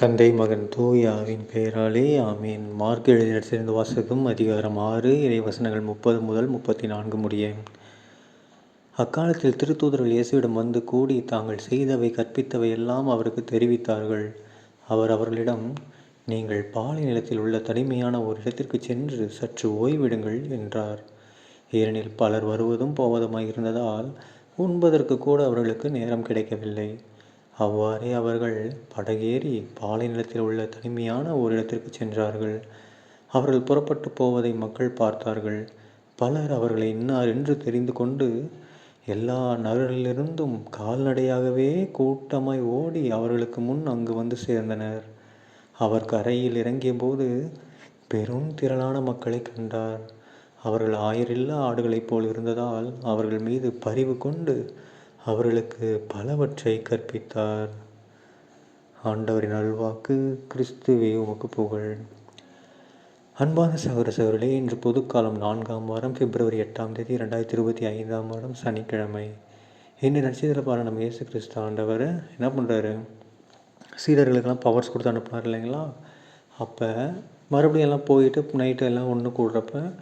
தந்தை மகன் தூயாவின் பெயராலே ஆமீன். மார்க் எழுதின வாசகம் அதிகாரம் ஆறு இறைவசனங்கள் முப்பது முதல் முப்பத்தி நான்கு முடிய. அக்காலத்தில் திருத்தூதர்கள் இயேசுவிடம் வந்து கூடி தாங்கள் செய்தவை கற்பித்தவை எல்லாம் அவருக்கு தெரிவித்தார்கள். அவர் அவர்களிடம் நீங்கள் பாலை நிலத்தில் உள்ள தனிமையான ஒரு இடத்திற்கு சென்று சற்று ஓய்விடுங்கள் என்றார். ஏனெனில் பலர் வருவதும் போவதுமாய் இருந்ததால் உண்பதற்கு கூட அவர்களுக்கு நேரம் கிடைக்கவில்லை. அவ்வாறே அவர்கள் படகேறி பாலை நிலத்தில் உள்ள தனிமையான ஒரு இடத்திற்கு சென்றார்கள். அவர்கள் புறப்பட்டு போவதை மக்கள் பார்த்தார்கள். பலர் அவர்களை இன்னார் என்று தெரிந்து கொண்டு எல்லா நகரிலிருந்தும் கால்நடையாகவே கூட்டமாய் ஓடி அவர்களுக்கு முன் அங்கு வந்து சேர்ந்தனர். அவர் கரையில் இறங்கிய போது பெரும் திரளான மக்களை கண்டார். அவர்கள் ஆயிரில்லா ஆடுகளைப் போல் இருந்ததால் அவர்கள் மீது பரிவு கொண்டு அவர்களுக்கு பலவற்றை கற்பித்தார். ஆண்டவரின் அல்வாக்கு கிறிஸ்துவே உமக்கு புகழ். அன்பான சகோதர இன்று பொதுக்காலம் நான்காம் வாரம் பிப்ரவரி எட்டாம் தேதி ரெண்டாயிரத்தி இருபத்தி ஐந்தாம் வாரம் சனிக்கிழமை. இன்று நட்சத்திர நம்ம இயேசு கிறிஸ்து ஆண்டவர் என்ன பண்ணுறாரு சீடர்களுக்கெல்லாம் பவர்ஸ் கொடுத்து அனுப்புனார் இல்லைங்களா? அப்போ மறுபடியும் எல்லாம் போயிட்டு நைட்டு எல்லாம் ஒன்று கூடுறப்ப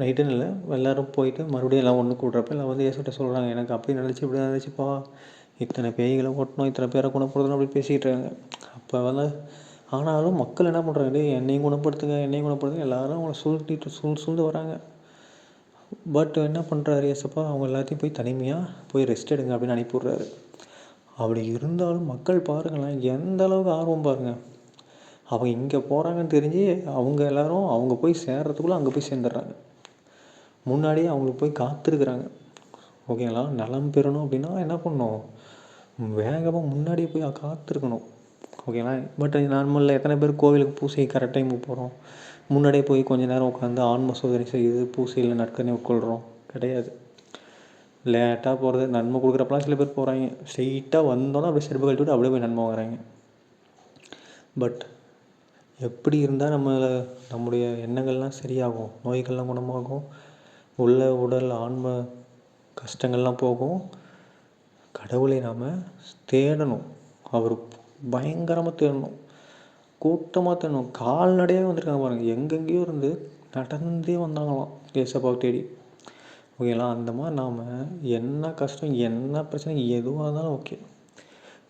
நைட்டுன்னு இல்லை எல்லோரும் போயிட்டு மறுபடியும் எல்லாம் ஒன்று கூடுறப்ப எல்லாம் வந்து ஏசுகிட்ட சொல்கிறாங்க எனக்கு அப்படி நினச்சி இப்படி நினச்சிப்பா இத்தனை பேய்களை ஓட்டணும் இத்தனை பேரை குணப்படுத்தணும் அப்படி பேசிக்கிட்டு இருக்காங்க. அப்போ வந்து ஆனாலும் மக்கள் என்ன பண்ணுறாங்க டே என்னையும் குணப்படுத்துங்க என்னையும் குணப்படுத்துங்க எல்லோரும் அவங்கள சுருட்டிட்டு சூழ் சூழ்ந்து வராங்க. பட் என்ன பண்ணுறாரு ஏசப்பா அவங்க எல்லாத்தையும் போய் தனிமையாக போய் ரெஸ்ட் எடுங்க அப்படின்னு அனுப்பிவிட்றாரு அப்படி இருந்தாலும் மக்கள் பாருங்களேன் எந்த அளவுக்கு ஆர்வம் பாருங்கள் அவங்க இங்கே போகிறாங்கன்னு தெரிஞ்சு அவங்க எல்லோரும் அவங்க போய் சேர்றதுக்குள்ளே அங்கே போய் சேர்ந்துடுறாங்க. முன்னாடியே அவங்களுக்கு போய் காத்திருக்கிறாங்க. ஓகேங்களா? நலம் பெறணும் அப்படின்னா என்ன பண்ணணும்? வேகமாக முன்னாடியே போய் காத்திருக்கணும். ஓகேங்களா? பட் நார்மலில் எத்தனை பேர் கோவிலுக்கு பூசை கரெக்ட் டைமுக்கு போகிறோம் முன்னாடியே போய் கொஞ்ச நேரம் உட்காந்து ஆன்ம சோதனை செய்து பூசையில் நற்கனை உட்கொள்கிறோம் கிடையாது. லேட்டாக போகிறது நன்மை கொடுக்குறப்பலாம் சில பேர் போகிறாங்க ஸ்ட்ரெயிட்டாக வந்தோன்னா அப்படியே செருப்பு கழட்டி விட்டு அப்படியே போய் நன்மை வாங்குறாங்க. பட் எப்படி இருந்தால் நம்ம நம்முடைய எண்ணங்கள்லாம் சரியாகும் நோய்கள்லாம் குணமாகும். உள்ள உடல் ஆன்ம கஷ்டங்கள்லாம் போகும். கடவுளை நாம் தேடணும். அவர் பயங்கரமாக தேடணும். கூட்டமாக தேடணும். கால்நடையாக வந்திருக்காங்க பாருங்கள் எங்கெங்கேயோ இருந்து நடந்தே வந்தாங்களாம் ஏசப்பாவை தேடி. ஓகேங்களா? அந்த மாதிரி நாம் என்ன கஷ்டம் என்ன பிரச்சனை எதுவாக இருந்தாலும் ஓகே.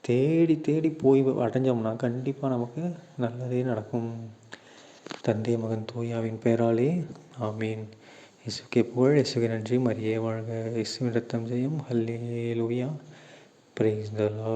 தேடி தேடி போய் அடைஞ்சோம்னா கண்டிப்பாக நமக்கு நல்லதே நடக்கும். தந்தை மகன் தூயாவின் பெயராலே ஆமீன். இசுக்கே புகழ் இயேசுக்கு நன்றி. மரியே வாழ்க. இசுவின் ரத்தம் செய்யும் ஹல்லே லூயா பிரைஸ் தலா